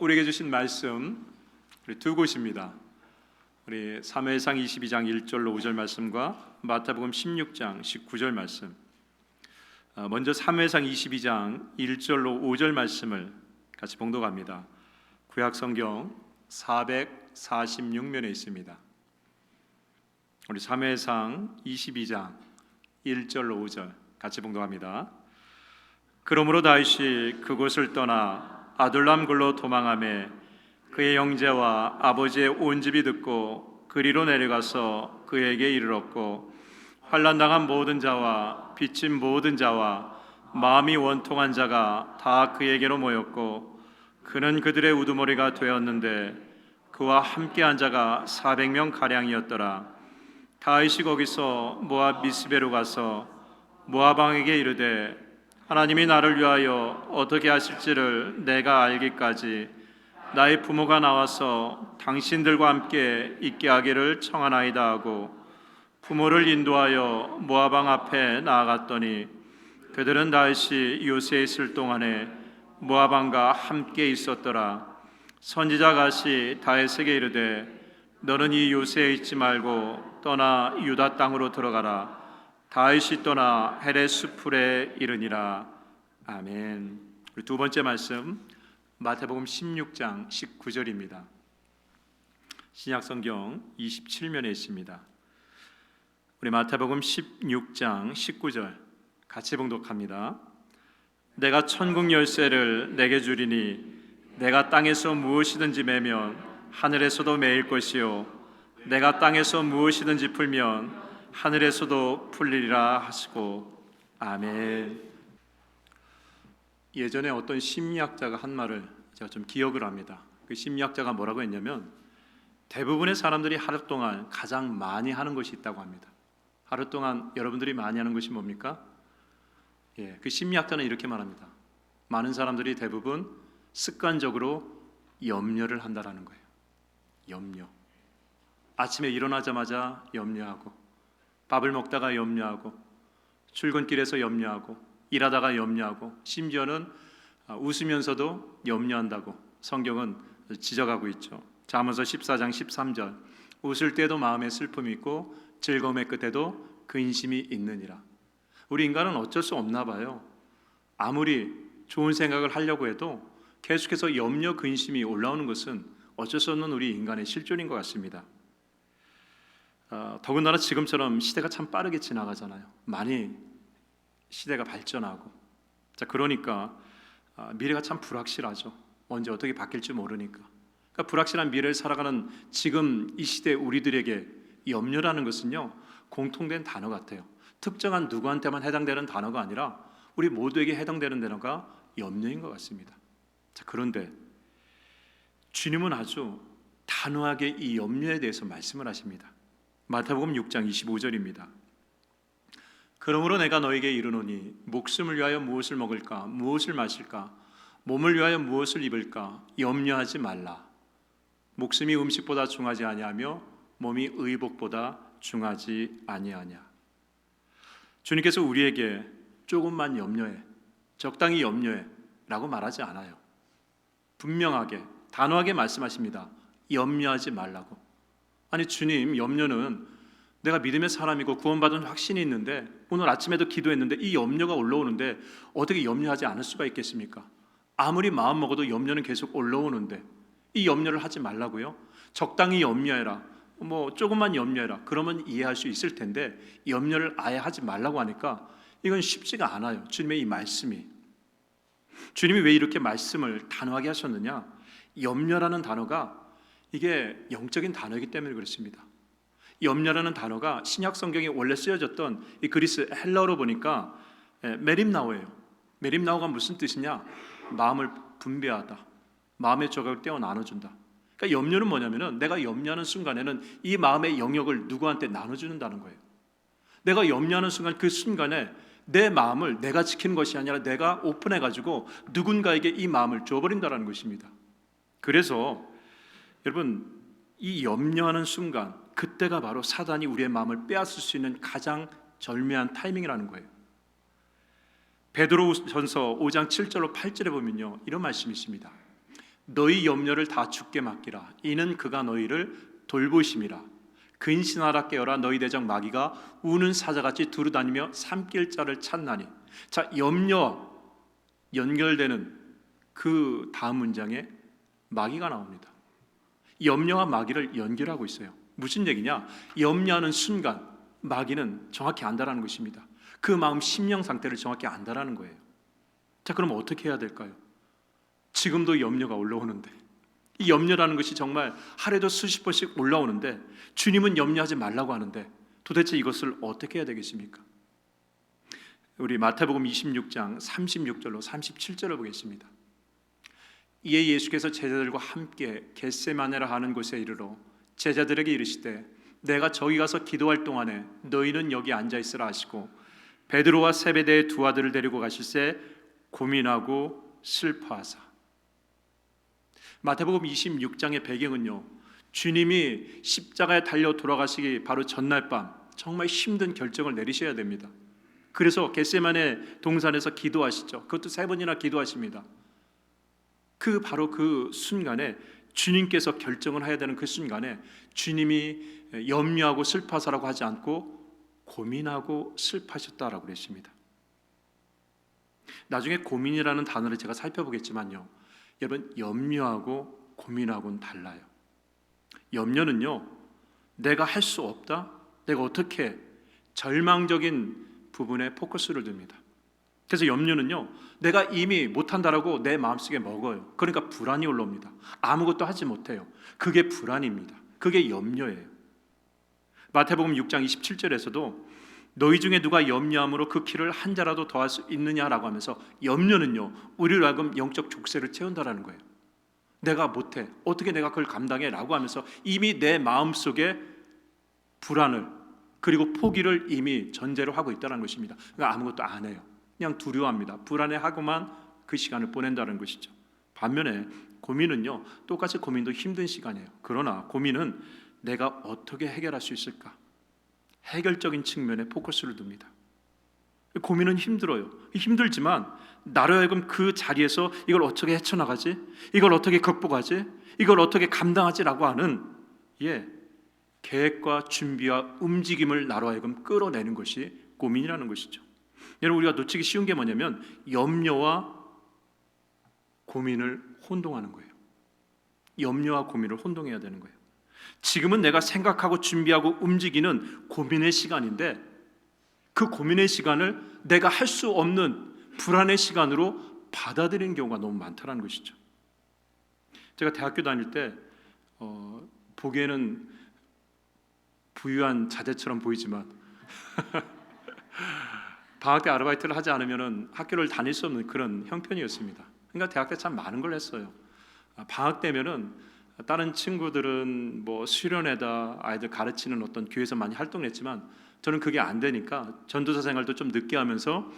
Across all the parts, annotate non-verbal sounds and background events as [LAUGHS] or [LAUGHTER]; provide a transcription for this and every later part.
우리에게 주신 말씀 우리 두 곳입니다. 우리 사무엘상 22장 1절로 5절 말씀과 마태복음 16장 19절 말씀. 어, 먼저 사무엘상 22장 1절로 5절 말씀을 같이 봉독합니다. 구약 성경 446면에 있습니다. 우리 사무엘상 22장 1절로 5절 같이 봉독합니다. 그러므로 다윗이 그곳을 떠나 아둘람 굴로 도망하매 그의 형제와 아버지의 온 집이 듣고 그리로 내려가서 그에게 이르렀고 환난 당한 모든 자와 빚진 모든 자와 마음이 원통한 자가 다 그에게로 모였고 그는 그들의 우두머리가 되었는데 그와 함께한 자가 400명 가량이었더라. 다윗이 거기서 모압 미스베로 가서 모압 왕에게 이르되 하나님이 나를 위하여 어떻게 하실지를 내가 알기까지 나의 부모가 나와서 당신들과 함께 있게 하기를 청하나이다 하고 부모를 인도하여 왕 앞에 나아갔더니 그들은 다윗이 요새에 있을 동안에 모압 왕과 함께 있었더라. 선지자 가시 다윗에게 이르되 너는 이 요새에 있지 말고 떠나 유다 땅으로 들어가라 다윗이 떠나 헤레스 풀에 이르니라 아멘. 우리 두 번째 말씀 마태복음 16장 19절입니다. 신약 성경 27면에 있습니다. 우리 마태복음 16장 19절 같이 봉독합니다. 내가 천국 열쇠를 내게 주리니 내가 땅에서 무엇이든지 매면 하늘에서도 매일 것이요 내가 땅에서 무엇이든지 풀면 하늘에서도 풀리리라 하시고 아멘. 예전에 어떤 심리학자가 한 말을 제가 좀 기억을 합니다. 그 심리학자가 뭐라고 했냐면 대부분의 사람들이 하루 동안 가장 많이 하는 것이 있다고 합니다. 하루 동안 여러분들이 많이 하는 것이 뭡니까? 예, 그 심리학자는 이렇게 말합니다. 많은 사람들이 대부분 습관적으로 염려를 한다라는 거예요. 염려. 아침에 일어나자마자 염려하고 밥을 먹다가 염려하고 출근길에서 염려하고 일하다가 염려하고 심지어는 아, 웃으면서도 염려한다고 성경은 지적하고 있죠. 잠언서 14장 13절 웃을 때도 마음에 슬픔이 있고 즐거움의 끝에도 근심이 있느니라. 우리 인간은 어쩔 수 없나 봐요. 아무리 좋은 생각을 하려고 해도 계속해서 염려 근심이 올라오는 것은 어쩔 수 없는 우리 인간의 실존인 것 같습니다. 어, 더군다나 지금처럼 시대가 참 빠르게 지나가잖아요. 많이 시대가 발전하고 자 그러니까 아, 미래가 참 불확실하죠. 언제 어떻게 바뀔지 모르니까. 그러니까 불확실한 미래를 살아가는 지금 이 시대 우리들에게 염려라는 것은요 공통된 단어 같아요. 특정한 누구한테만 해당되는 단어가 아니라 우리 모두에게 해당되는 단어가 염려인 것 같습니다. 자 그런데 주님은 아주 단호하게 이 염려에 대해서 말씀을 하십니다. 마태복음 6장 25절입니다. 그러므로 내가 너에게 이르노니 목숨을 위하여 무엇을 먹을까? 무엇을 마실까? 몸을 위하여 무엇을 입을까? 염려하지 말라. 목숨이 음식보다 중하지 아니하며 몸이 의복보다 중하지 아니하냐? 주님께서 우리에게 조금만 염려해 적당히 염려해라고 말하지 않아요. 분명하게 단호하게 말씀하십니다. 염려하지 말라고 아니 주님 염려는 내가 믿음의 사람이고 구원받은 확신이 있는데 오늘 아침에도 기도했는데 이 염려가 올라오는데 어떻게 염려하지 않을 수가 있겠습니까? 아무리 마음 먹어도 염려는 계속 올라오는데 이 염려를 하지 말라고요. 적당히 염려해라. 뭐 조금만 염려해라. 그러면 이해할 수 있을 텐데 염려를 아예 하지 말라고 하니까 이건 쉽지가 않아요. 주님의 이 말씀이 주님이 왜 이렇게 말씀을 단호하게 하셨느냐? 염려라는 단어가 이게 영적인 단어이기 때문에 그렇습니다. 염려라는 단어가 신약 성경에 원래 쓰여졌던 이 그리스 헬라어로 보니까 예, 메림나오예요. 메림나오가 무슨 뜻이냐? 마음을 분배하다. 마음의 조각을 떼어 나눠준다. 그러니까 염려는 뭐냐면은 내가 염려하는 순간에는 이 마음의 영역을 누구한테 나눠주는다는 거예요. 내가 염려하는 순간 그 순간에 내 마음을 내가 지키는 것이 아니라 내가 오픈해 가지고 누군가에게 이 마음을 줘버린다라는 것입니다. 그래서 여러분 이 염려하는 순간 그때가 바로 사단이 우리의 마음을 빼앗을 수 있는 가장 절묘한 타이밍이라는 거예요. 베드로전서 5장 7절로 8절에 보면요. 이런 말씀이 있습니다. 너희 염려를 다 주께 맡기라 이는 그가 너희를 돌보심이라 근신하라 깨어라 너희 대적 마귀가 우는 사자같이 두루다니며 삼킬 자를 찾나니 자 염려 연결되는 그 다음 문장에 마귀가 나옵니다 염려와 마귀를 연결하고 있어요 무슨 얘기냐 염려하는 순간 마귀는 정확히 안다라는 것입니다 그 마음 심령 상태를 정확히 안다라는 거예요 자 그럼 어떻게 해야 될까요? 지금도 염려가 올라오는데 이 염려라는 것이 정말 하루에도 수십 번씩 올라오는데 주님은 염려하지 말라고 하는데 도대체 이것을 어떻게 해야 되겠습니까? 우리 마태복음 26장 36절로 37절을 보겠습니다. 이에 예수께서 제자들과 함께 겟세마네라 하는 곳에 이르러 제자들에게 이르시되 내가 저기 가서 기도할 동안에 너희는 여기 앉아 있으라 하시고 베드로와 세베대의 두 아들을 데리고 가실새 고민하고 슬퍼하사 마태복음 26장의 배경은요. 주님이 십자가에 달려 돌아가시기 바로 전날 밤 정말 힘든 결정을 내리셔야 됩니다. 그래서 겟세만의 동산에서 기도하시죠. 그것도 세 번이나 기도하십니다. 그 바로 그 순간에 주님께서 결정을 해야 되는 그 순간에 주님이 염려하고 슬퍼하사라고 하지 않고 고민하고 슬퍼하셨다라고 그랬습니다. 나중에 고민이라는 단어를 제가 살펴보겠지만요. 여러분 염려하고 고민하고는 달라요. 염려는요. 내가 할 수 없다. 내가 어떻게 절망적인 부분에 포커스를 둡니다. 그래서 염려는요. 내가 이미 못한다라고 내 마음속에 먹어요. 그러니까 불안이 올라옵니다. 아무것도 하지 못해요. 그게 불안입니다. 그게 염려예요. 마태복음 6장 27절에서도 너희 중에 누가 염려함으로 그 키를 한 자라도 더할 수 있느냐라고 하면서 염려는요 우리로 하여금 영적 족쇄를 채운다라는 거예요. 내가 못해 어떻게 내가 그걸 감당해 라고 하면서 이미 내 마음 속에 불안을 그리고 포기를 이미 전제로 하고 있다는 것입니다. 그러니까 아무것도 안 해요. 그냥 두려워합니다. 불안해하고만 그 시간을 보낸다는 것이죠. 반면에 고민은요 똑같이 고민도 힘든 시간이에요. 그러나 고민은 내가 어떻게 해결할 수 있을까? 해결적인 측면에 포커스를 둡니다. 고민은 힘들어요. 힘들지만 나로 하여금 그 자리에서 이걸 어떻게 헤쳐나가지? 이걸 어떻게 극복하지? 이걸 어떻게 감당하지라고 하는 예 계획과 준비와 움직임을 나로 하여금 끌어내는 것이 고민이라는 것이죠. 여러분 우리가 놓치기 쉬운 게 뭐냐면 염려와 고민을 혼동하는 거예요. 염려와 고민을 혼동해야 되는 거예요. 지금은 내가 생각하고 준비하고 움직이는 고민의 시간인데 그 고민의 시간을 내가 할 수 없는 불안의 시간으로 받아들이는 경우가 너무 많다는 것이죠. 제가 대학교 다닐 때 어, 보기에는 부유한 자제처럼 보이지만 [LAUGHS] 방학 때 아르바이트를 하지 않으면 학교를 다닐 수 없는 그런 형편이었습니다. 그러니까 대학 때 참 많은 걸 했어요. 아, 방학 때면은 다른 친구들은 뭐 수련회다 아이들 가르치는 어떤 교회에서 많이 활동했지만 저는 그게 안 되니까 전도사 생활도 좀 늦게 하면서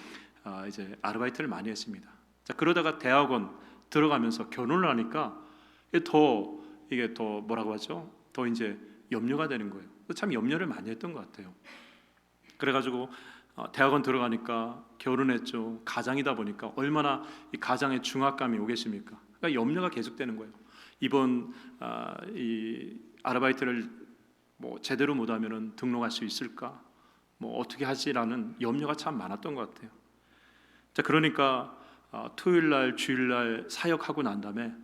아, 이제 아르바이트를 많이 했습니다. 자, 그러다가 대학원 들어가면서 결혼을 하니까 더 이게 더 뭐라고 하죠? 더 이제 염려가 되는 거예요. 참 염려를 많이 했던 것 같아요. 그래가지고 어, 대학원 들어가니까 결혼했죠. 가장이다 보니까 얼마나 이 가장의 중압감이 오겠습니까? 그러니까 염려가 계속되는 거예요. 이번 아, 이 아르바이트를 뭐 제대로 못하면은 등록할 수 있을까? 뭐 어떻게 하지라는 염려가 참 많았던 것 같아요. 자 그러니까 어, 토요일 날 주일 날 사역하고 난 다음에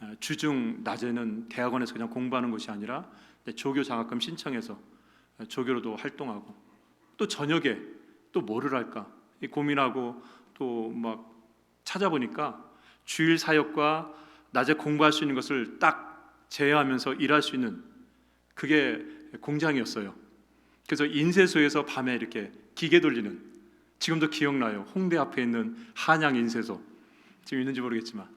어, 주중 낮에는 대학원에서 그냥 공부하는 것이 아니라 조교 장학금 신청해서 어, 조교로도 활동하고 또 저녁에 또 뭐를 할까 고민하고 또 막 찾아보니까 주일 사역과 낮에 공부할 수 있는 것을 딱 제어하면서 일할 수 있는 그게 공장이었어요. 그래서 인쇄소에서 밤에 이렇게 기계 돌리는 지금도 기억나요. 홍대 앞에 있는 한양 인쇄소 지금 있는지 모르겠지만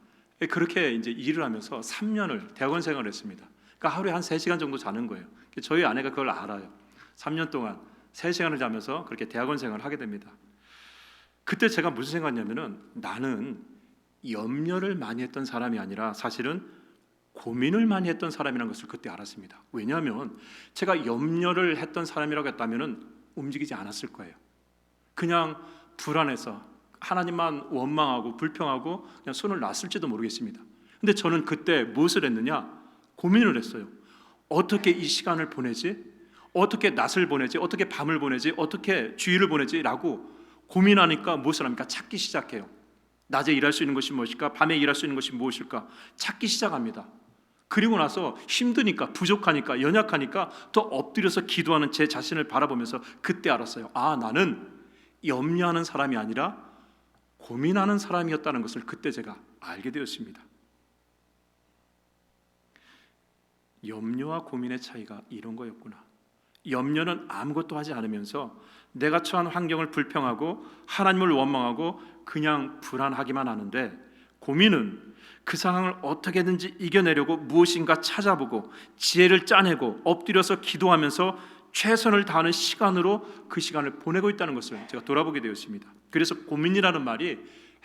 그렇게 이제 일을 하면서 3년을 대학원 생활을 했습니다. 그러니까 하루에 한 3시간 정도 자는 거예요. 저희 아내가 그걸 알아요. 3년 동안 3시간을 자면서 그렇게 대학원 생활을 하게 됩니다. 그때 제가 무슨 생각했냐면은 나는 염려를 많이 했던 사람이 아니라 사실은 고민을 많이 했던 사람이라는 것을 그때 알았습니다. 왜냐하면 제가 염려를 했던 사람이라고 했다면은 움직이지 않았을 거예요. 그냥 불안해서 하나님만 원망하고 불평하고 그냥 손을 놨을지도 모르겠습니다. 근데 저는 그때 무엇을 했느냐? 고민을 했어요. 어떻게 이 시간을 보내지? 어떻게 낮을 보내지? 어떻게 밤을 보내지? 어떻게 주일을 보내지?라고 고민하니까 무엇을 합니까? 찾기 시작해요. 낮에 일할 수 있는 것이 무엇일까? 밤에 일할 수 있는 것이 무엇일까? 찾기 시작합니다. 그리고 나서 힘드니까 부족하니까 연약하니까 더 엎드려서 기도하는 제 자신을 바라보면서 그때 알았어요. 아, 나는 염려하는 사람이 아니라 고민하는 사람이었다는 것을 그때 제가 알게 되었습니다. 염려와 고민의 차이가 이런 거였구나. 염려는 아무것도 하지 않으면서 내가 처한 환경을 불평하고 하나님을 원망하고 그냥 불안하기만 하는데 고민은 그 상황을 어떻게든지 이겨내려고 무엇인가 찾아보고 지혜를 짜내고 엎드려서 기도하면서 최선을 다하는 시간으로 그 시간을 보내고 있다는 것을 제가 돌아보게 되었습니다. 그래서 고민이라는 말이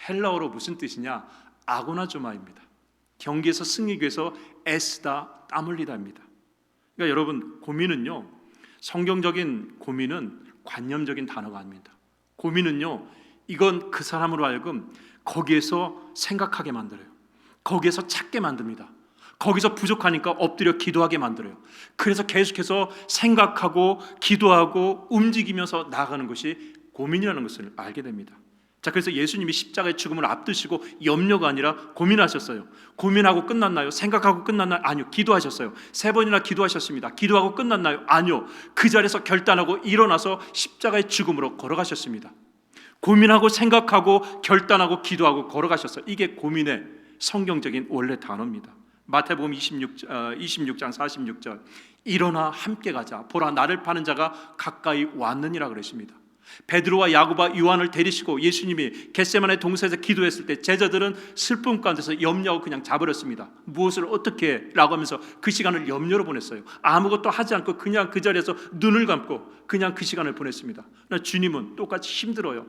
헬라어로 무슨 뜻이냐? 아고나조마입니다. 경기에서 승리기 위해서 애쓰다 땀 흘리다입니다. 그러니까 여러분 고민은요 성경적인 고민은 관념적인 단어가 아닙니다. 고민은요 이건 그 사람으로 하여금 거기에서 생각하게 만들어요. 거기에서 찾게 만듭니다. 거기서 부족하니까 엎드려 기도하게 만들어요. 그래서 계속해서 생각하고 기도하고 움직이면서 나아가는 것이 고민이라는 것을 알게 됩니다. 자, 그래서 예수님이 십자가의 죽음을 앞두시고 염려가 아니라 고민하셨어요. 고민하고 끝났나요? 생각하고 끝났나요? 아니요. 기도하셨어요. 세 번이나 기도하셨습니다. 기도하고 끝났나요? 아니요. 그 자리에서 결단하고 일어나서 십자가의 죽음으로 걸어가셨습니다. 고민하고 생각하고 결단하고 기도하고 걸어가셨어요. 이게 고민의 성경적인 원래 단어입니다. 마태복음 26, 어, 26장 46절 일어나 함께 가자 보라 나를 파는 자가 가까이 왔느니라 그러십니다. 베드로와 야고바 요한을 데리시고 예수님이 겟세만의 동산에서 기도했을 때 제자들은 슬픔 가운데서 염려하고 그냥 자버렸습니다. 무엇을 어떻게 라고 하면서 그 시간을 염려로 보냈어요. 아무것도 하지 않고 그냥 그 자리에서 눈을 감고 그냥 그 시간을 보냈습니다. 주님은 똑같이 힘들어요.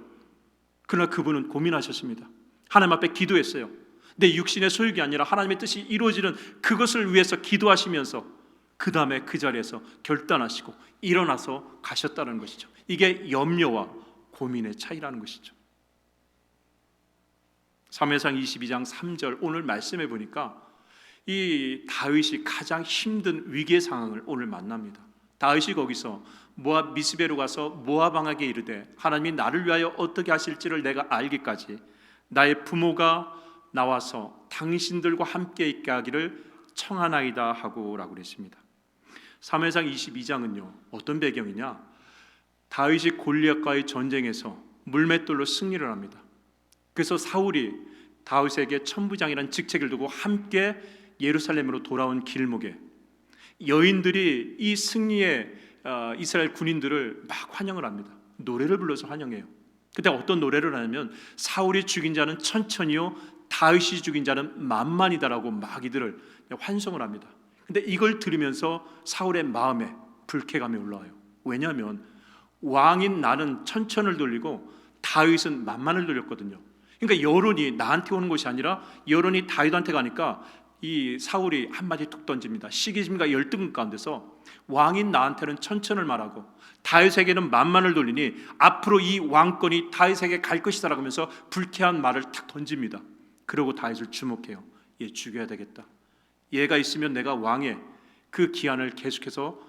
그러나 그분은 고민하셨습니다. 하나님 앞에 기도했어요. 내 육신의 소욕이 아니라 하나님의 뜻이 이루어지는 그것을 위해서 기도하시면서 그 다음에 그 자리에서 결단하시고 일어나서 가셨다는 것이죠. 이게 염려와 고민의 차이라는 것이죠. 사무엘상 22장 3절 오늘 말씀해 보니까 이 다윗이 가장 힘든 위기의 상황을 오늘 만납니다. 다윗이 거기서 모압 미스베로 가서 모압 왕에게 이르되 하나님이 나를 위하여 어떻게 하실지를 내가 알기까지 나의 부모가 나와서 당신들과 함께 있게 하기를 청하나이다 하고라고 그랬습니다. 사무엘상 22장은요 어떤 배경이냐? 다윗이 골리앗과의 전쟁에서 물맷돌로 승리를 합니다. 그래서 사울이 다윗에게 천부장이라는 직책을 두고 함께 예루살렘으로 돌아온 길목에 여인들이 이 승리의 어, 이스라엘 군인들을 막 환영을 합니다. 노래를 불러서 환영해요. 그때 어떤 노래를 하냐면 사울이 죽인 자는 천천히요 다윗이 죽인 자는 만만이다라고 막 이들을 환송을 합니다. 근데 이걸 들으면서 사울의 마음에 불쾌감이 올라와요. 왜냐하면 왕인 나는 천천을 돌리고 다윗은 만만을 돌렸거든요. 그러니까 여론이 나한테 오는 것이 아니라 여론이 다윗한테 가니까 이 사울이 한마디 툭 던집니다. 시기심과 열등 가운데서 왕인 나한테는 천천을 말하고 다윗에게는 만만을 돌리니 앞으로 이 왕권이 다윗에게 갈 것이다라고 하면서 불쾌한 말을 탁 던집니다. 그러고 다윗을 주목해요. 얘 죽여야 되겠다. 얘가 있으면 내가 왕의 그 기한을 계속해서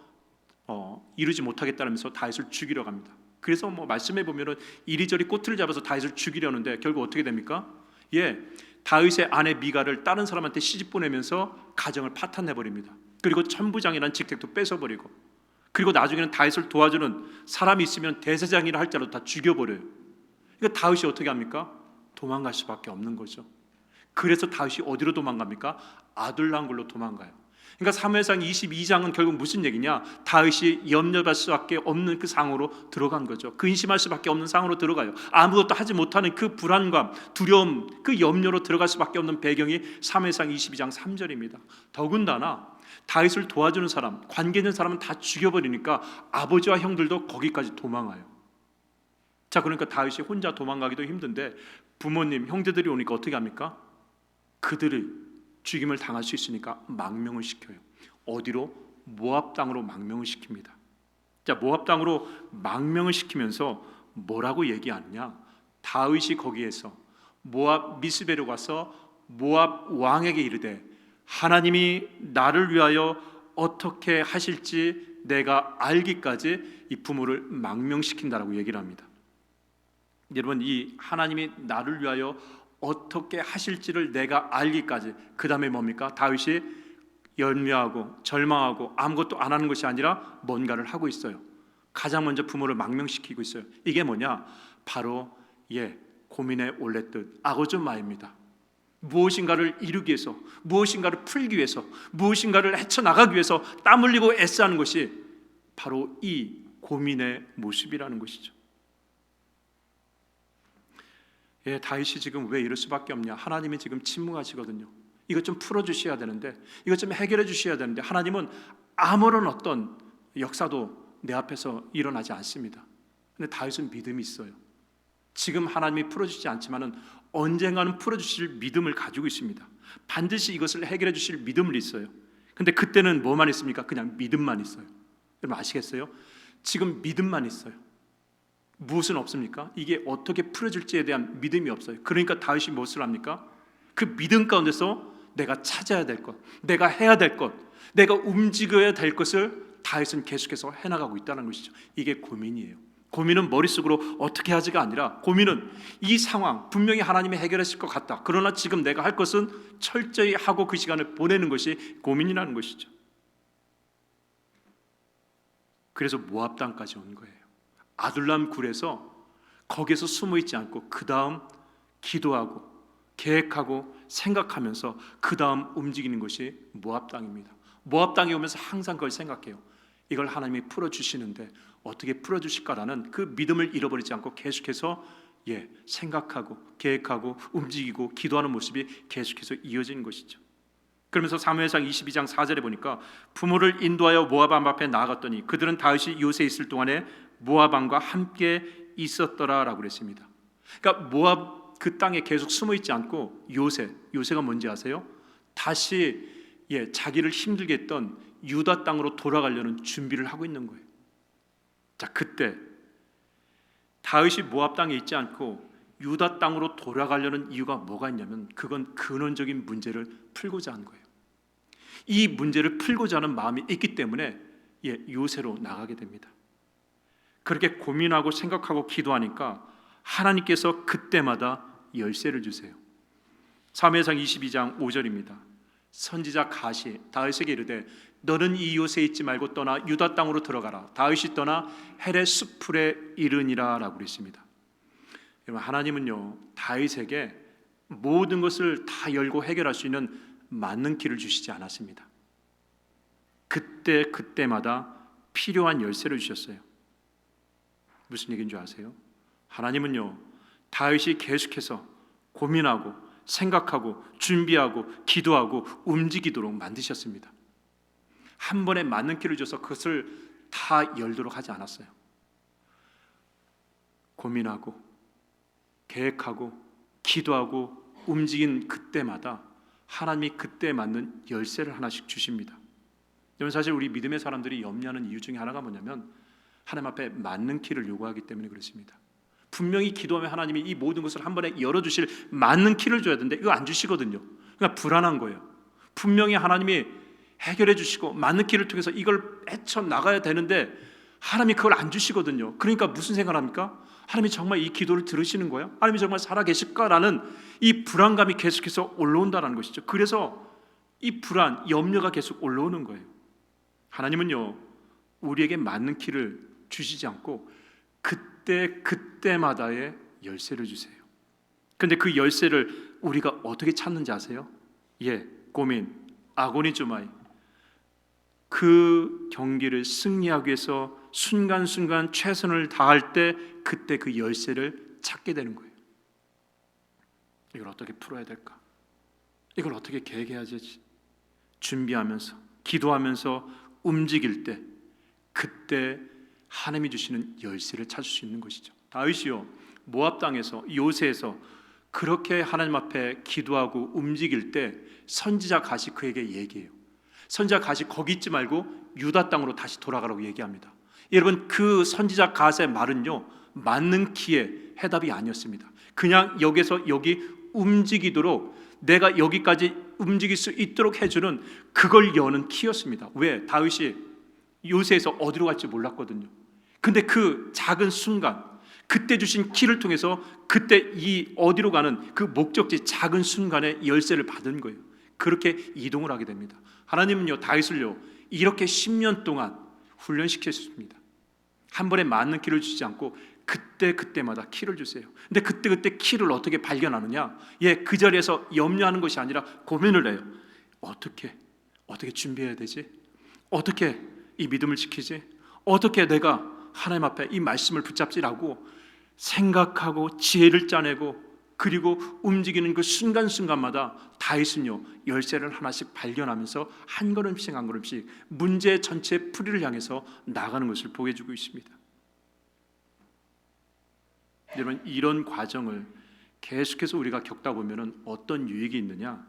어, 이루지 못하겠다면서 다윗을 죽이려 갑니다. 그래서 뭐 말씀해 보면은 이리저리 꼬투를 잡아서 다윗을 죽이려는데 결국 어떻게 됩니까? 예, 다윗의 아내 미가를 다른 사람한테 시집 보내면서 가정을 파탄내 버립니다. 그리고 천부장이라는 직책도 뺏어 버리고 그리고 나중에는 다윗을 도와주는 사람이 있으면 대세장이라 할자로 다 죽여 버려요. 그러니까 다윗이 어떻게 합니까? 도망갈 수밖에 없는 거죠. 그래서 다윗이 어디로 도망갑니까? 아둘랑굴로 도망가요. 그러니까 사무엘상 22장은 결국 무슨 얘기냐? 다윗이 염려할 수밖에 없는 그 상으로 들어간 거죠. 근심할 수밖에 없는 상으로 들어가요. 아무것도 하지 못하는 그 불안감, 두려움, 그 염려로 들어갈 수밖에 없는 배경이 사무엘상 22장 3절입니다. 더군다나 다윗을 도와주는 사람, 관계 있는 사람은 다 죽여버리니까 아버지와 형들도 거기까지 도망가요. 자, 그러니까 다윗이 혼자 도망가기도 힘든데 부모님, 형제들이 오니까 어떻게 합니까? 그들을 죽임을 당할 수 있으니까 망명을 시켜요. 어디로? 모압 땅으로 망명을 시킵니다. 자, 모압 땅으로 망명을 시키면서 뭐라고 얘기하느냐? 다윗이 거기에서 모압 미스베로 가서 모압 왕에게 이르되 하나님이 나를 위하여 어떻게 하실지 내가 알기까지 이 부모를 망명시킨다라고 얘기를 합니다. 여러분 이 하나님이 나를 위하여 어떻게 하실지를 내가 알기까지 그 다음에 뭡니까 다윗이 연묘하고 절망하고 아무것도 안 하는 것이 아니라 뭔가를 하고 있어요. 가장 먼저 부모를 망명시키고 있어요. 이게 뭐냐? 바로 예 고민에 올렸듯 아고즈마입니다. 무엇인가를 이루기 위해서, 무엇인가를 풀기 위해서, 무엇인가를 헤쳐나가기 위해서 땀 흘리고 애쓰는 것이 바로 이 고민의 모습이라는 것이죠. 예, 다윗이 지금 왜 이럴 수밖에 없냐? 하나님이 지금 침묵하시거든요. 이것 좀 풀어 주셔야 되는데, 이것 좀 해결해 주셔야 되는데, 하나님은 아무런 어떤 역사도 내 앞에서 일어나지 않습니다. 근데 다윗은 믿음이 있어요. 지금 하나님이 풀어 주지 않지만은 언젠가는 풀어 주실 믿음을 가지고 있습니다. 반드시 이것을 해결해 주실 믿음을 있어요. 근데 그때는 뭐만 있습니까? 그냥 믿음만 있어요. 여러분 아시겠어요? 지금 믿음만 있어요. 무엇은 없습니까? 이게 어떻게 풀어질지에 대한 믿음이 없어요. 그러니까 다윗이 무엇을 합니까? 그 믿음 가운데서 내가 찾아야 될 것, 내가 해야 될 것, 내가 움직여야 될 것을 다윗은 계속해서 해나가고 있다는 것이죠. 이게 고민이에요. 고민은 머릿속으로 어떻게 하지가 아니라 고민은 이 상황 분명히 하나님이 해결하실 것 같다. 그러나 지금 내가 할 것은 철저히 하고 그 시간을 보내는 것이 고민이라는 것이죠. 그래서 모압 땅까지 온 거예요. 아둘람 굴에서 거기서 숨어 있지 않고 그 다음 기도하고 계획하고 생각하면서 그 다음 움직이는 것이 모압 땅입니다. 모압 땅에 오면서 항상 그걸 생각해요. 이걸 하나님이 풀어 주시는데 어떻게 풀어 주실까라는 그 믿음을 잃어버리지 않고 계속해서 예, 생각하고 계획하고 움직이고 기도하는 모습이 계속해서 이어지는 것이죠. 그러면서 사무엘상 22장 4절에 보니까 부모를 인도하여 모압 왕 앞에 나아갔더니 그들은 다윗이 요새 있을 동안에 모압 왕과 함께 있었더라라고 그랬습니다. 그러니까 모압 그 땅에 계속 숨어 있지 않고 요새 요새가 뭔지 아세요? 다시 예, 자기를 힘들게 했던 유다 땅으로 돌아가려는 준비를 하고 있는 거예요. 자, 그때 다윗이 모압 땅에 있지 않고 유다 땅으로 돌아가려는 이유가 뭐가 있냐면 그건 근원적인 문제를 풀고자 한 거예요. 이 문제를 풀고자 하는 마음이 있기 때문에 예, 요새로 나가게 됩니다. 그렇게 고민하고 생각하고 기도하니까 하나님께서 그때마다 열쇠를 주세요. 사무엘상 22장 5절입니다. 선지자 가시 다윗에게 이르되 너는 이 요새 있지 말고 떠나 유다 땅으로 들어가라. 다윗이 떠나 헤레 수풀에 이르니라라고 그랬습니다. 여러분 하나님은요 다윗에게 모든 것을 다 열고 해결할 수 있는 맞는 길을 주시지 않았습니다. 그때 그때마다 필요한 열쇠를 주셨어요. 무슨 얘기인 줄 아세요? 하나님은요 다윗이 계속해서 고민하고 생각하고 준비하고 기도하고 움직이도록 만드셨습니다. 한 번에 맞는 길을 줘서 그것을 다 열도록 하지 않았어요. 고민하고 계획하고 기도하고 움직인 그때마다 하나님이 그때 맞는 열쇠를 하나씩 주십니다. 여러분 사실 우리 믿음의 사람들이 염려하는 이유 중에 하나가 뭐냐면 하나님 앞에 맞는 길을 요구하기 때문에 그렇습니다. 분명히 기도하면 하나님이 이 모든 것을 한 번에 열어 주실 맞는 키를 줘야 되는데 이거 안 주시거든요. 그러니까 불안한 거예요. 분명히 하나님이 해결해 주시고 맞는 길을 통해서 이걸 헤쳐 나가야 되는데 하나님이 그걸 안 주시거든요. 그러니까 무슨 생각을 합니까? 하나님이 정말 이 기도를 들으시는 거예요? 하나님이 정말 살아 계실까라는 이 불안감이 계속해서 올라온다는 것이죠. 그래서 이 불안, 염려가 계속 올라오는 거예요. 하나님은요, 우리에게 맞는 길을 주시지 않고 그때 그때마다의 열쇠를 주세요. 근데 그 열쇠를 우리가 어떻게 찾는지 아세요? 예, 고민, 아고니 주마이. 그 경기를 승리하기 위해서 순간순간 최선을 다할 때 그때 그 열쇠를 찾게 되는 거예요. 이걸 어떻게 풀어야 될까? 이걸 어떻게 계획해야지? 준비하면서 기도하면서 움직일 때 그때 하나님이 주시는 열쇠를 찾을 수 있는 것이죠. 다윗이요 모압 땅에서 요새에서 그렇게 하나님 앞에 기도하고 움직일 때 선지자 가시 그에게 얘기해요. 선지자 가시 거기 있지 말고 유다 땅으로 다시 돌아가라고 얘기합니다. 여러분 그 선지자 가스의 말은요 맞는 키의 해답이 아니었습니다. 그냥 여기서 여기 움직이도록 내가 여기까지 움직일 수 있도록 해주는 그걸 여는 키였습니다. 왜? 다윗이 요새에서 어디로 갈지 몰랐거든요. 근데 그 작은 순간, 그때 주신 키를 통해서 그때 이 어디로 가는 그 목적지 작은 순간에 열쇠를 받은 거예요. 그렇게 이동을 하게 됩니다. 하나님은요 다윗을요 이렇게 10년 동안 훈련시켰습니다. 한 번에 맞는 키를 주지 않고 그때 그때마다 키를 주세요. 근데 그때 그때 키를 어떻게 발견하느냐? 예, 그 자리에서 염려하는 것이 아니라 고민을 해요. 어떻게 어떻게 준비해야 되지? 어떻게 이 믿음을 지키지? 어떻게 내가 하나님 앞에 이 말씀을 붙잡지라고 생각하고 지혜를 짜내고 그리고 움직이는 그 순간순간마다 다윗은요 열쇠를 하나씩 발견하면서 한 걸음씩 한 걸음씩 문제 전체 풀이를 향해서 나가는 것을 보여주고 있습니다. 여러분 이런 과정을 계속해서 우리가 겪다 보면은 어떤 유익이 있느냐?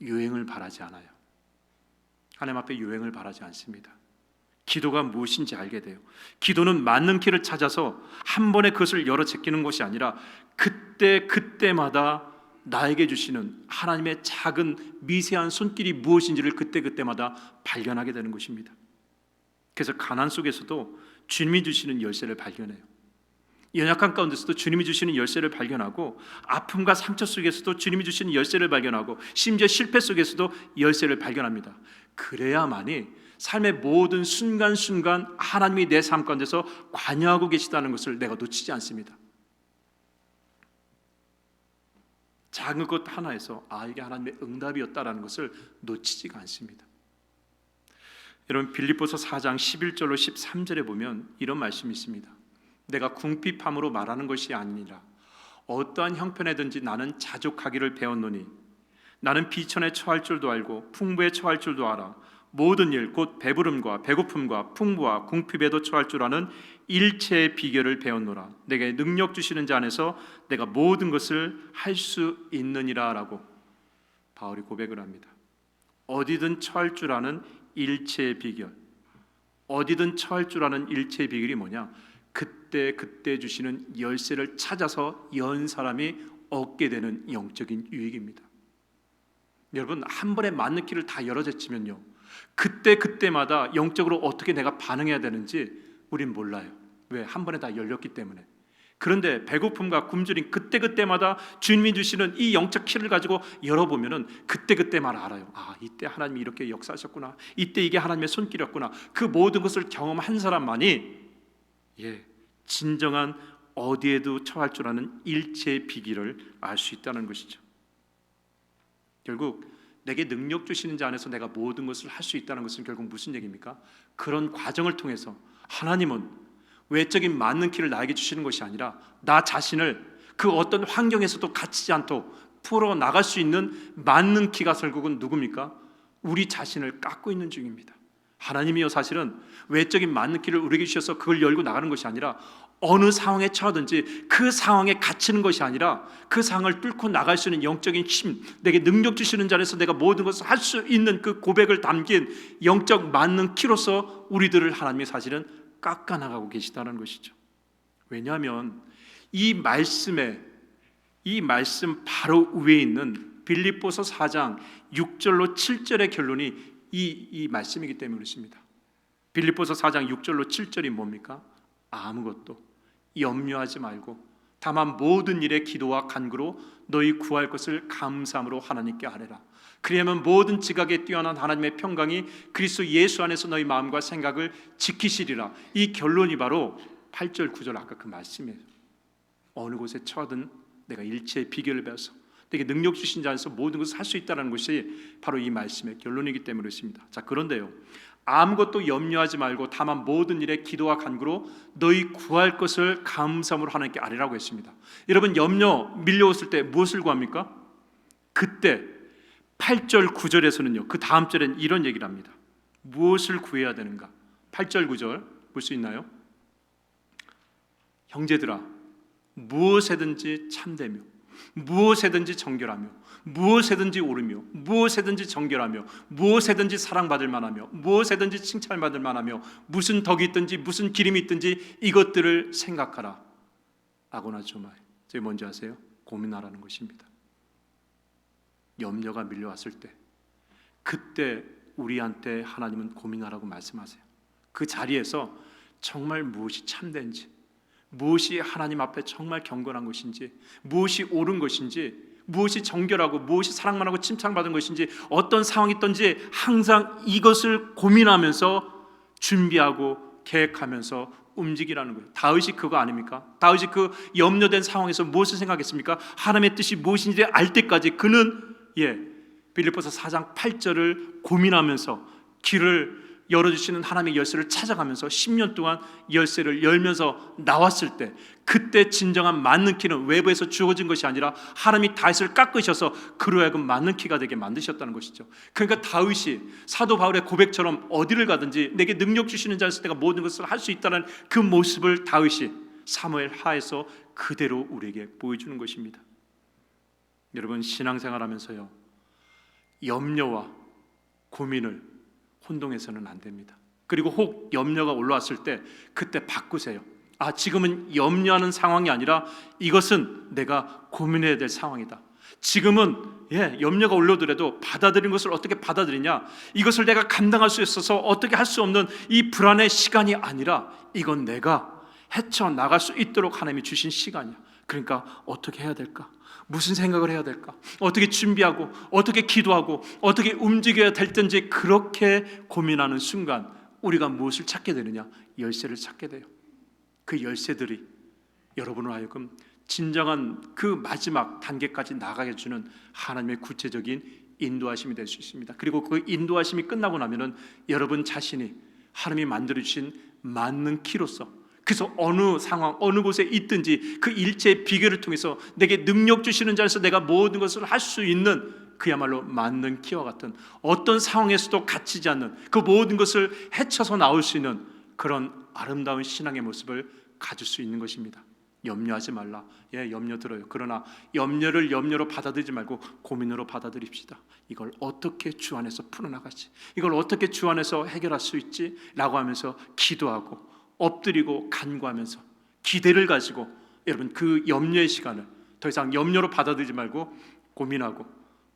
유행을 바라지 않아요. 하나님 앞에 유행을 바라지 않습니다. 기도가 무엇인지 알게 돼요. 기도는 맞는 길을 찾아서 한 번에 그것을 열어 제끼는 것이 아니라 그때 그때마다 나에게 주시는 하나님의 작은 미세한 손길이 무엇인지를 그때 그때마다 발견하게 되는 것입니다. 그래서 가난 속에서도 주님이 주시는 열쇠를 발견해요. 연약한 가운데서도 주님이 주시는 열쇠를 발견하고 아픔과 상처 속에서도 주님이 주시는 열쇠를 발견하고 심지어 실패 속에서도 열쇠를 발견합니다. 그래야만이 삶의 모든 순간순간 하나님이 내 삶 가운데서 관여하고 계시다는 것을 내가 놓치지 않습니다. 작은 것 하나에서 아 이게 하나님의 응답이었다라는 것을 놓치지가 않습니다. 여러분 빌립보서 4장 11절로 13절에 보면 이런 말씀이 있습니다. 내가 궁핍함으로 말하는 것이 아니라 어떠한 형편에든지 나는 자족하기를 배웠노니 나는 비천에 처할 줄도 알고 풍부에 처할 줄도 알아 모든 일 곧 배부름과 배고픔과 풍부와 궁핍에도 처할 줄 아는 일체의 비결을 배웠노라 내게 능력 주시는 자 안에서 내가 모든 것을 할 수 있느니라라고 바울이 고백을 합니다. 어디든 처할 줄 아는 일체의 비결 어디든 처할 줄 아는 일체의 비결이 뭐냐? 그때 그때 주시는 열쇠를 찾아서 연 사람이 얻게 되는 영적인 유익입니다. 여러분 한 번에 길을 다 열어 제치면요 그때 그때마다 영적으로 어떻게 내가 반응해야 되는지 우린 몰라요. 왜? 한 번에 다 열렸기 때문에. 그런데 배고픔과 굶주림 그때 그때마다 주님이 주시는 이 영적 키를 가지고 열어보면은 그때 그때만 알아요. 아 이때 하나님이 이렇게 역사하셨구나. 이때 이게 하나님의 손길이었구나. 그 모든 것을 경험한 사람만이 예, 진정한 어디에도 처할 줄 아는 일체의 비기를 알 수 있다는 것이죠. 결국 내게 능력 주시는 자 안에서 내가 모든 것을 할 수 있다는 것은 결국 무슨 얘기입니까? 그런 과정을 통해서 하나님은 외적인 맞는 길을 나에게 주시는 것이 아니라 나 자신을 그 어떤 환경에서도 갇히지 않도록 풀어 나갈 수 있는 맞는 키가 결국은 누굽니까? 우리 자신을 깎고 있는 중입니다. 하나님이요 사실은 외적인 길을 우리에게 주셔서 그걸 열고 나가는 것이 아니라 어느 상황에 처하든지 그 상황에 갇히는 것이 아니라 그 상황을 뚫고 나갈 수 있는 영적인 힘, 내게 능력 주시는 자리에서 내가 모든 것을 할 수 있는 그 고백을 담긴 영적 맞는 키로서 우리들을 하나님이 사실은 깎아 나가고 계시다는 것이죠. 왜냐하면 이 말씀에 이 말씀 바로 위에 있는 빌립보서 4장 6절로 7절의 결론이 이, 이 말씀이기 때문에 그렇습니다. 빌립보서 4장 6절로 7절이 뭡니까? 아무것도 염려하지 말고 다만 모든 일에 기도와 간구로 너희 구할 것을 감사함으로 하나님께 아뢰라. 그리하면 모든 지각에 뛰어난 하나님의 평강이 그리스도 예수 안에서 너희 마음과 생각을 지키시리라. 이 결론이 바로 8절 9절 아까 그 말씀이에요. 어느 곳에 처하든 내가 일체의 비결을 배워서 내게 능력 주신 자 안에서 모든 것을 할 수 있다는 것이 바로 이 말씀의 결론이기 때문에 그렇습니다. 자 그런데요. 아무것도 염려하지 말고 다만 모든 일에 기도와 간구로 너희 구할 것을 감사함으로 하나님께 아뢰라고 했습니다. 여러분 염려 밀려왔을 때 무엇을 구합니까? 그때 8절 9절에서는요. 그 다음 절엔 이런 얘기를 합니다. 무엇을 구해야 되는가? 8절 9절 볼 수 있나요? 형제들아 무엇에든지 참되며 무엇에든지 정결하며 무엇에든지 오르며 무엇에든지 정결하며 무엇에든지 사랑받을 만하며 무엇에든지 칭찬받을 만하며 무슨 덕이 있든지 무슨 기림이 있든지 이것들을 생각하라. 아고나 조마이. 저게 뭔지 아세요? 고민하라는 것입니다. 염려가 밀려왔을 때 그때 우리한테 하나님은 고민하라고 말씀하세요. 그 자리에서 정말 무엇이 참된지, 무엇이 하나님 앞에 정말 경건한 것인지, 무엇이 옳은 것인지, 무엇이 정결하고 무엇이 사랑만 하고 칭찬받은 것인지, 어떤 상황이 있든지 항상 이것을 고민하면서 준비하고 계획하면서 움직이라는 거예요. 다윗이 그거 아닙니까? 다윗이 그 염려된 상황에서 무엇을 생각했습니까? 하나님의 뜻이 무엇인지 알 때까지 그는 예 빌립보서 4장 8절을 고민하면서 길을 열어주시는 하나님의 열쇠를 찾아가면서 10년 동안 열쇠를 열면서 나왔을 때 그때 진정한 맞는 키는 외부에서 주어진 것이 아니라 하나님이 다윗을 깎으셔서 그로 하여금 맞는 키가 되게 만드셨다는 것이죠. 그러니까 다윗이 사도 바울의 고백처럼 어디를 가든지 내게 능력 주시는 자였을 때가 모든 것을 할 수 있다는 그 모습을 다윗이 사무엘 하에서 그대로 우리에게 보여주는 것입니다. 여러분 신앙생활하면서요 염려와 고민을 혼동해서는 안 됩니다. 그리고 혹 염려가 올라왔을 때 그때 바꾸세요. 아, 지금은 염려하는 상황이 아니라 이것은 내가 고민해야 될 상황이다. 지금은 예, 염려가 올려더라도 받아들인 것을 어떻게 받아들이냐? 이것을 내가 감당할 수 있어서 어떻게 할 수 없는 이 불안의 시간이 아니라 이건 내가 헤쳐 나갈 수 있도록 하나님이 주신 시간이야. 그러니까 어떻게 해야 될까? 무슨 생각을 해야 될까? 어떻게 준비하고 어떻게 기도하고 어떻게 움직여야 될든지 그렇게 고민하는 순간 우리가 무엇을 찾게 되느냐? 열쇠를 찾게 돼요. 그 열쇠들이 여러분을 하여금 진정한 그 마지막 단계까지 나가게 주는 하나님의 구체적인 인도하심이 될 수 있습니다. 그리고 그 인도하심이 끝나고 나면은 여러분 자신이 하나님이 만들어 주신 맞는 키로서 그래서 어느 상황 어느 곳에 있든지 그 일체의 비결을 통해서 내게 능력 주시는 자에서 내가 모든 것을 할 수 있는 그야말로 맞는 키와 같은 어떤 상황에서도 갇히지 않는 그 모든 것을 헤쳐서 나올 수 있는 그런 아름다운 신앙의 모습을 가질 수 있는 것입니다. 염려하지 말라. 예, 염려 들어요. 그러나 염려를 염려로 받아들이지 말고 고민으로 받아들입시다. 이걸 어떻게 주 안에서 풀어나가지? 이걸 어떻게 주 안에서 해결할 수 있지? 라고 하면서 기도하고 엎드리고 간구하면서 기대를 가지고 여러분 그 염려의 시간을 더 이상 염려로 받아들이지 말고 고민하고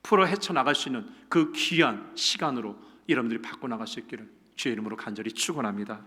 풀어 헤쳐 나갈 수 있는 그 귀한 시간으로 여러분들이 바꿔 나갈 수 있기를 주의 이름으로 간절히 축원합니다.